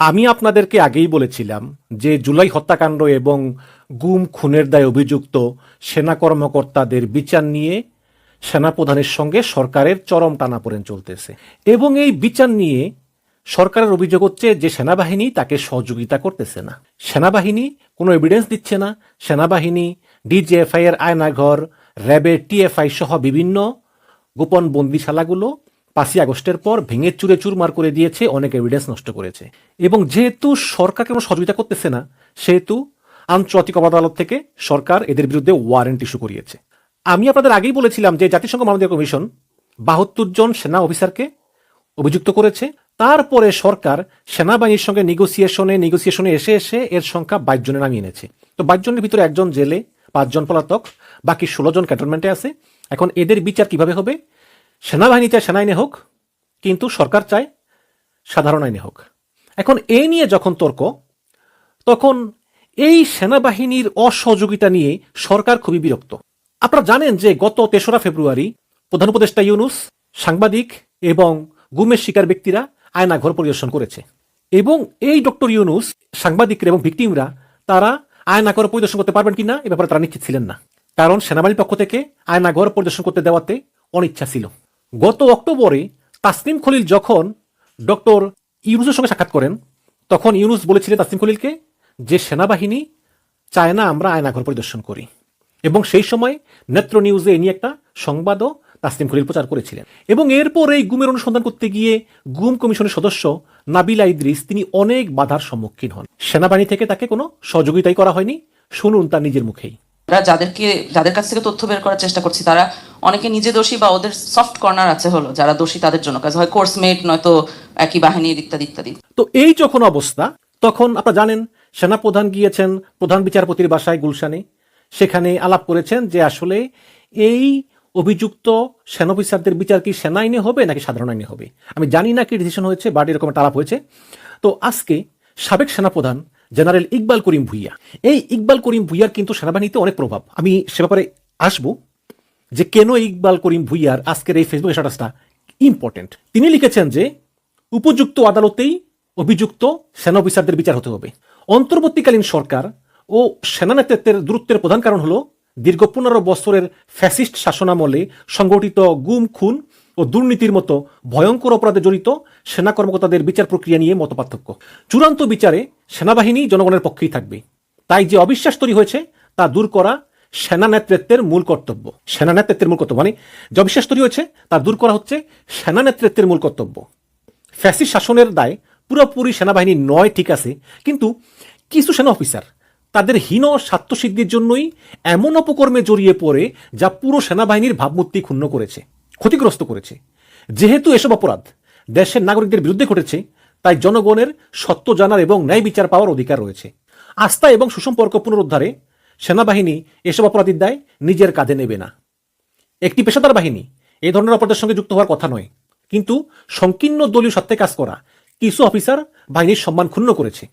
আমি আপনাদেরকে আগেই বলেছিলাম যে জুলাই হত্যাকাণ্ড এবং গুম, খুনের দায়ে অভিযুক্ত সেনা কর্মকর্তাদের বিচার নিয়ে সেনাপ্রধানের সঙ্গে সরকারের চরম টানাপোড়েন চলতেছে। এবং এই বিচার নিয়ে সরকারের অভিযোগ হচ্ছে যে সেনাবাহিনী তাকে সহযোগিতা করতেছে না। সেনাবাহিনী কোনো এভিডেন্স দিচ্ছে না। সেনাবাহিনী ডিজিএফআই এর আয়নাঘর, র্যাবের টিএফআই সহ বিভিন্ন গোপন বন্দিশালাগুলো পাঁচই আগস্টের পর ভেঙে চুরে চুরমার করে দিয়েছে, অনেক এভিডেন্স নষ্ট করেছে। এবং যেহেতু সরকার কোনো সহযোগিতা করতেছে না, সেহেতু আন্তর্জাতিক আদালত থেকে সরকার এদের বিরুদ্ধে ওয়ারেন্ট ইস্যু করিয়েছে। আমি আপনাদের আগেই বলেছিলাম যে জাতিসংঘ মানবাধিকার কমিশন বাহাত্তর জন সেনা অফিসারকে অভিযুক্ত করেছে। তারপরে সরকার সেনাবাহিনীর সঙ্গে নেগোসিয়েশনে নেগোসিয়েশনে এসে এসে এর সংখ্যা বাইশ জনে নামিয়ে এনেছে। তো বাইশ জনের ভিতরে একজন জেলে, পাঁচজন পলাতক, বাকি ষোলো জন ক্যান্টনমেন্টে আছে। এখন এদের বিচার কীভাবে হবে? সেনাবাহিনী চায় সেনা আইনে হোক, কিন্তু সরকার চায় সাধারণ আইনে হোক। এখন এ নিয়ে যখন তর্ক, তখন এই সেনাবাহিনীর অসহযোগিতা নিয়ে সরকার খুবই বিরক্ত। আপনারা জানেন যে গত তেসরা ফেব্রুয়ারি প্রধান উপদেষ্টা ইউনুস, সাংবাদিক এবং গুমের শিকার ব্যক্তিরা আয়নাঘর পরিদর্শন করেছে। এবং এই ডক্টর ইউনুস, সাংবাদিকরা এবং ভিক্টিমরা, তারা আয়নাঘর পরিদর্শন করতে পারবেন কিনা, এ ব্যাপারে তারা নিশ্চিত ছিলেন না। কারণ সেনাবাহিনীর পক্ষ থেকে আয়নাঘর পরিদর্শন করতে দেওয়াতে অনিচ্ছা ছিল। গত অক্টোবরে তাসনিম খলিল যখন ডক্টর ইউনুসের সঙ্গে সাক্ষাৎ করেন, তখন ইউনুস বলেছিলেন তাসনিম খলিলকে যে সেনাবাহিনী চায় না আমরা আয়নাঘর পরিদর্শন করি। এবং সেই সময় নেত্র নিউজে এ নিয়ে একটা সংবাদও তাসনিম খলিল প্রচার করেছিলেন। এবং এরপর এই গুমের অনুসন্ধান করতে গিয়ে গুম কমিশনের সদস্য নাবিলা ইদ্রিস, তিনি অনেক বাধার সম্মুখীন হন। সেনাবাহিনী থেকে তাকে কোনো সহযোগিতাই করা হয়নি। শুনুন তার নিজের মুখেই। আমরা যাদেরকে, যাদের কাছ থেকে তথ্য বের করার চেষ্টা করছি, তারা অনেকে নিজে দোষী বা ওদের সফট কর্নার আছে হলো, যারা দোষী তাদের জন্য। কাজ হয় কোর্সমেট নয়তো একই বাহিনীর ইত্যাদি ইত্যাদি। তো এই যখন অবস্থা, তখন আপনারা জানেন, সেনাপ্রধান গিয়েছেন প্রধান বিচারপতির বাসায় গুলশানে। সেখানে আলাপ করেছেন যে আসলে এই অভিযুক্ত সেনা অফিসারদের বিচার কি সেনা আইনে হবে নাকি সাধারণ আইনে হবে? আমি জানি না কি ডিসিশন হয়েছে বাট এরকম আলাপ হয়েছে। তো আজকে সাবেক সেনাপ্রধান জেনারেল ইকবাল করিম ভুইয়া। এই ইকবাল করিম ভুইয়ার কিন্তু সেনাবাহিনীতে অনেক প্রভাব। আমি সে ব্যাপারে আসব যে কেন ইকবাল করিম ভুইয়ার আজকের এই ফেসবুক স্ট্যাটাসটা ইম্পর্টেন্ট তিনি লিখেছেন যে, উপযুক্ত আদালতেই অভিযুক্ত সেনা অফিসারদের বিচার হতে হবে। অন্তর্বর্তীকালীন সরকার ও সেনা নেতৃত্বের দূরত্বের প্রধান কারণ হল দীর্ঘ পনেরো বছরের ফ্যাসিস্ট শাসনামলে সংগঠিত গুম, খুন ও দুর্নীতির মতো ভয়ঙ্কর অপরাধে জড়িত সেনা কর্মকর্তাদের বিচার প্রক্রিয়া নিয়ে মতপার্থক্য। চূড়ান্ত বিচারে সেনাবাহিনী জনগণের পক্ষেই থাকবে। তাই যে অবিশ্বাস তৈরি হয়েছে, তা দূর করা সেনা নেতৃত্বের মূল কর্তব্য। সেনা নেতৃত্বের মূল কর্তব্য মানে যে অবিশ্বাস তৈরি হয়েছে, তা দূর করা হচ্ছে সেনা নেতৃত্বের মূল কর্তব্য। ফ্যাসি শাসনের দায় পুরোপুরি সেনাবাহিনী নয়, ঠিক আছে, কিন্তু কিছু সেনা অফিসার তাদের হীন স্বার্থসিদ্ধির জন্যই এমন অপকর্মে জড়িয়ে পড়ে যা পুরো সেনাবাহিনীর ভাবমূর্তি ক্ষুণ্ণ করেছে। ক্ষতিগ্রস্ত করেছে। যেহেতু এসব অপরাধ দেশের নাগরিকদের বিরুদ্ধে ঘটেছে, তাই জনগণের সত্য জানার এবং ন্যায় বিচার পাওয়ার অধিকার রয়েছে। আস্থা এবং সুসম্পর্ক পুনরুদ্ধারে সেনাবাহিনী এসব অপরাধীর দায় নিজের কাঁধে নেবে না। একটি পেশাদার বাহিনী এই ধরনের অপরাধের সঙ্গে যুক্ত হওয়ার কথা নয়, কিন্তু সংকীর্ণ দলীয় সত্ত্বে কাজ করা কিছু অফিসার বাহিনীর সম্মান ক্ষুণ্ণ করেছে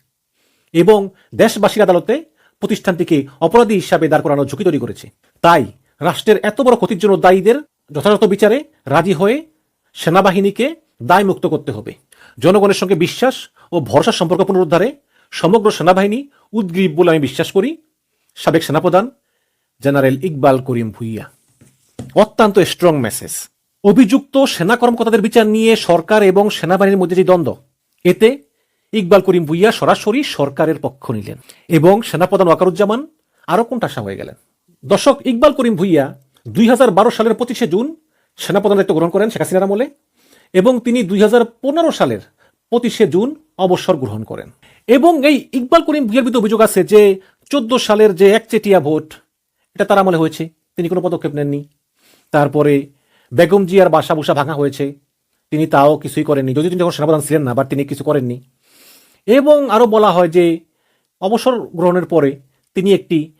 এবং দেশবাসীর আদালতে প্রতিষ্ঠানটিকে অপরাধী হিসাবে দাঁড় করানোর ঝুঁকি তৈরি করেছে। তাই রাষ্ট্রের এত বড় ক্ষতির জন্য দায়ীদের যথাযথ বিচারে রাজি হয়ে সেনাবাহিনীকে দায় মুক্ত করতে হবে। জনগণের সঙ্গে বিশ্বাস ও ভরসা সম্পর্ক পুনরুদ্ধারে সমগ্র সেনাবাহিনী উদ্গ্রীব বলে আমি বিশ্বাস করি। সাবেক সেনাপ্রধান জেনারেল ইকবাল করিম ভুইয়া। অত্যন্ত স্ট্রং মেসেজ অভিযুক্ত সেনা কর্মকর্তাদের বিচার নিয়ে সরকার এবং সেনাবাহিনীর মধ্যে যে দ্বন্দ্ব, এতে ইকবাল করিম ভুইয়া সরাসরি সরকারের পক্ষ নিলেন এবং সেনাপ্রধান ওয়াকারুজ্জামান আরও কোনটাসা হয়ে গেলেন। দর্শক, ইকবাল করিম ভুইয়া দুই হাজার বারো সালের পঁচিশে জুন সেনাপ্রধান দায়িত্ব গ্রহণ করেন শেখ হাসিনার আমলে এবং তিনি দুই হাজার পনেরো সালের পঁচিশে জুন অবসর গ্রহণ করেন। এবং এই ইকবাল করিম বিরুদ্ধে অভিযোগ আছে যে চোদ্দ সালের যে একচেটিয়া ভোট, এটা তার আমলে হয়েছে। তিনি কোনো পদক্ষেপ নেননি। তারপরে বেগম জিয়ার বাসা বুসা ভাঙা হয়েছে। তিনি তাও কিছুই করেননি। যদি তিনি যখন সেনাপ্রধান ছিলেন না, বাট তিনি কিছু করেননি। এবং আরও বলা হয় যে অবসর গ্রহণের পরে তিনি একটি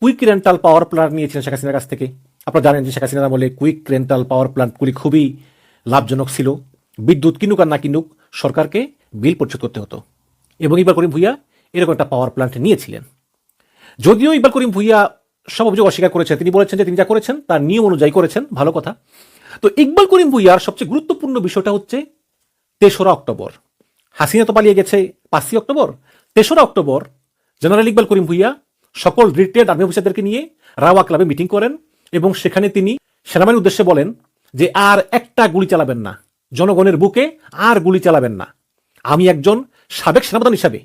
কুইক রেন্টাল পাওয়ার প্ল্যান্ট নিয়েছিলেন শেখ হাসিনার কাছ থেকে। আপনারা জানেন যে শেখ হাসিনার আমলে কুইক রেন্টাল পাওয়ার প্ল্যান্টগুলি খুবই লাভজনক ছিল। বিদ্যুৎ কিনুক আর না কিনুক, সরকারকে বিল পরিশোধ করতে হতো। এবং ইকবাল করিম ভুইয়া এরকম একটা পাওয়ার প্ল্যান্ট নিয়েছিলেন। যদিও ইকবাল করিম ভুইয়া সব অভিযোগ অস্বীকার করেছেন, তিনি বলেছেন যে তিনি যা করেছেন তার নিয়ম অনুযায়ী করেছেন, ভালো কথা। তো ইকবাল করিম ভুইয়ার সবচেয়ে গুরুত্বপূর্ণ বিষয়টা হচ্ছে তেসরা অক্টোবর। হাসিনা তো পালিয়ে গেছে পাঁচই অক্টোবর। তেসরা অক্টোবর জেনারেল ইকবাল করিম ভুইয়া সকল রিটায়ার্ড আর্মি অফিসারদেরকে নিয়ে রাওয়া ক্লাবে মিটিং করেন। এবং সেখানে তিনি সেনাবাহিনীর উদ্দেশ্যে বলেন যে আর একটা গুলি চালাবেন না। জনগণের বুকে আর গুলি চালাবেন না। আমি একজন সাবেক সেনাপ্রধান হিসাবে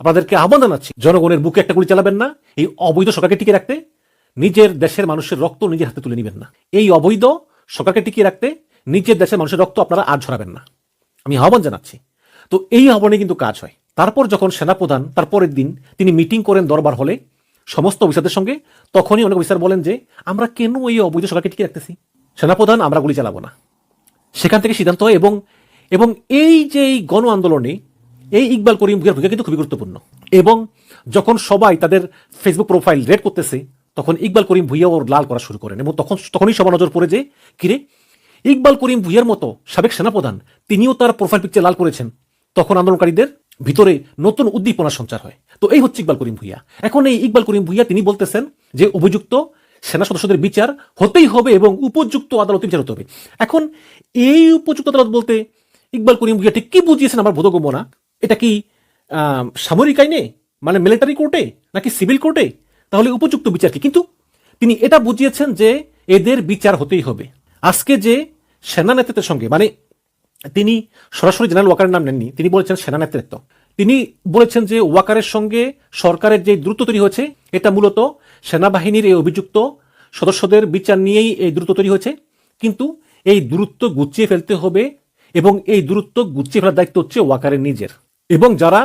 আপনাদেরকে আহ্বান জানাচ্ছি, জনগণের বুকে একটা গুলি চালাবেন না, এই অবৈধ সরকারকে টিকে রাখতে, নিজের দেশের মানুষের রক্ত নিজের হাতে তুলে নেবেন না। এই অবৈধ সরকারকে টিকিয়ে রাখতে, নিজের দেশের মানুষের রক্ত আপনারা আর ঝরাবেন না। আমি আহ্বান জানাচ্ছি। তো এই আহ্বানে কিন্তু কাজ হয়। তারপর যখন সেনাপ্রধান তার পরের দিন তিনি মিটিং করেন দরবার হলে সমস্ত অফিসারদের সঙ্গে, তখনই অনেক অফিসার বলেন যে, আমরা কেন এই অবৈধ সরকারকে টিকে রাখতেছি? সেনাপ্রধান, আমরা গুলি চালাবো না। সেখান থেকে সিদ্ধান্ত হয় এবং এবং এই যে এই গণ আন্দোলনে এই ইকবাল করিম ভূমিকা কিন্তু খুবই গুরুত্বপূর্ণ। এবং যখন সবাই তাদের ফেসবুক প্রোফাইল রেড করতেছে, তখন ইকবাল করিম ভূঁইয়া ওর লাল করা শুরু করেন এবং তখন, তখনই সবার নজর পড়ে যে কিরে ইকবাল করিম ভূঁইয়ার মতো সাবেক সেনাপ্রধান, তিনিও তার প্রোফাইল পিকচার লাল করেছেন। তখন আন্দোলনকারীদের ভিতরে নতুন উদ্দীপনা সঞ্চার হয়। তো এই হচ্ছে ইকবাল করিম ভূঁইয়া। এখন এই ইকবাল করিম ভূঁইয়া তিনি বলতেছেন যে অভিযুক্ত সেনা সদস্যদের বিচার হতেই হবে এবং উপযুক্ত আদালতে বিচার হতে হবে। এখন এই উপযুক্ত আদালত বলতে ইকবাল করিম ভূঁইয়া ঠিক কি বুঝিয়েছেন আমার বোধগম্য না? এটা কি সামরিক আইনে? মানে মিলিটারি কোর্টে? নাকি সিভিল কোর্টে? তাহলে উপযুক্ত বিচার কি? কিন্তু তিনি এটা বুঝিয়েছেন যে এদের বিচার হতেই হবে। আজকে যে সেনা নেতৃত্বের সঙ্গে মানে তিনি সরাসরি জেনারেল ওয়াকারের নাম নেননি, তিনি বলেছেন সেনা নেতৃত্ব। তিনি বলেছেন যে ওয়াকারের সঙ্গে সরকারের যে দ্রুত তৈরি হয়েছে, এটা মূলত সেনাবাহিনীর এই অভিযুক্ত সদস্যদের বিচার নিয়েই এই দ্রুত তৈরি হয়েছে। কিন্তু এই দূরত্ব গুছিয়ে ফেলতে হবে এবং এই দূরত্ব গুছিয়ে ফেলার দায়িত্ব হচ্ছে ওয়াকারের নিজের। এবং যারা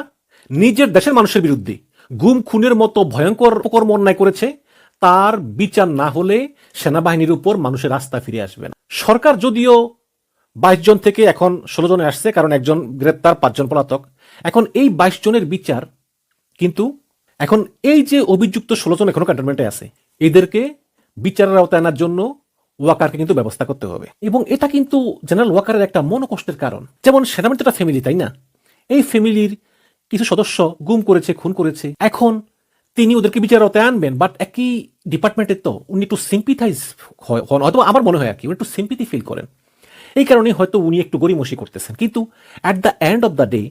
নিজের দেশের মানুষের বিরুদ্ধে গুম খুনের মতো ভয়ঙ্কর অপকর্ম অন্যায় করেছে, তার বিচার না হলে সেনাবাহিনীর উপর মানুষের আস্থা ফিরে আসবে না। সরকার যদিও বাইশ জন থেকে এখন ষোলো জনে আসছে, কারণ একজন গ্রেপ্তার, পাঁচজন পলাতক। এখন এই বাইশ জনের বিচার কিন্তু এখন এই যে অভিযুক্ত ষোলো জন এখনও ক্যান্টনমেন্টে আছে, এদেরকে বিচারের আওতায় আনার জন্য ওয়াকারকে কিন্তু ব্যবস্থা করতে হবে। এবং এটা কিন্তু জেনারেল ওয়াকারের একটা মনোকষ্টের কারণ। যেমন সেনাবাহিনী একটা ফ্যামিলি তাই না? এই ফ্যামিলির কিছু সদস্য গুম করেছে, খুন করেছে। এখন তিনি ওদেরকে বিচার আওতায় আনবেন বাট একই ডিপার্টমেন্টের তো উনি একটু সিম্পিথাইজ হন। অথবা আমার মনে হয় আর কি, উনি একটু সিম্পিথি ফিল করেন। এই কারণে হয়তো উনি একটু গরিমসি করতেছেন। কিন্তু at the end of the day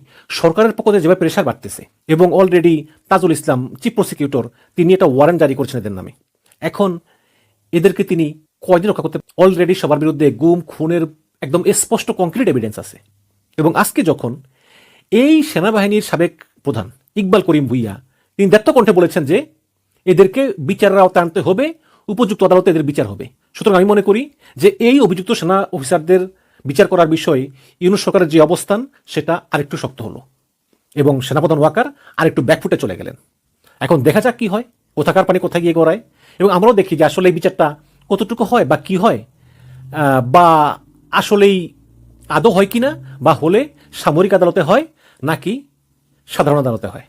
সরকারের পক্ষ থেকে যেভাবে প্রেশার বাড়তেছে এবং already Tajul Islam chief prosecutor তিনি একটা ওয়ারেন্ট জারি করছেন এদের নামে। এখন এদেরকে তিনি কয়দিন রক্ষা করতে অলরেডি সবার বিরুদ্ধে গুম, খুনের একদম স্পষ্ট কংক্রিট এভিডেন্স আছে। এবং আজকে যখন এই সেনাবাহিনীর সাবেক প্রধান ইকবাল করিম ভুইয়া, তিনি দত্ত কণ্ঠে বলেছেন যে এদেরকে বিচারের আওতায় আনতে হবে, উপযুক্ত আদালতে এদের বিচার হবে। সুতরাং আমি মনে করি যে এই অভিযুক্ত সেনা অফিসারদের বিচার করার বিষয়ে ইউনুস সরকারের যে অবস্থান, সেটা আরেকটু শক্ত হলো এবং সেনাপ্রধান ওয়াকার আরেকটু ব্যাকফুটে চলে গেলেন। এখন দেখা যাক কি হয়, কোথাকার পানি কোথায় গিয়ে গড়ায় এবং আমরাও দেখি যে আসলে এই বিচারটা কতটুকু হয় বা কি হয় বা আসলেই আদৌ হয় কিনা বা হলে সামরিক আদালতে হয় নাকি সাধারণ আদালতে হয়।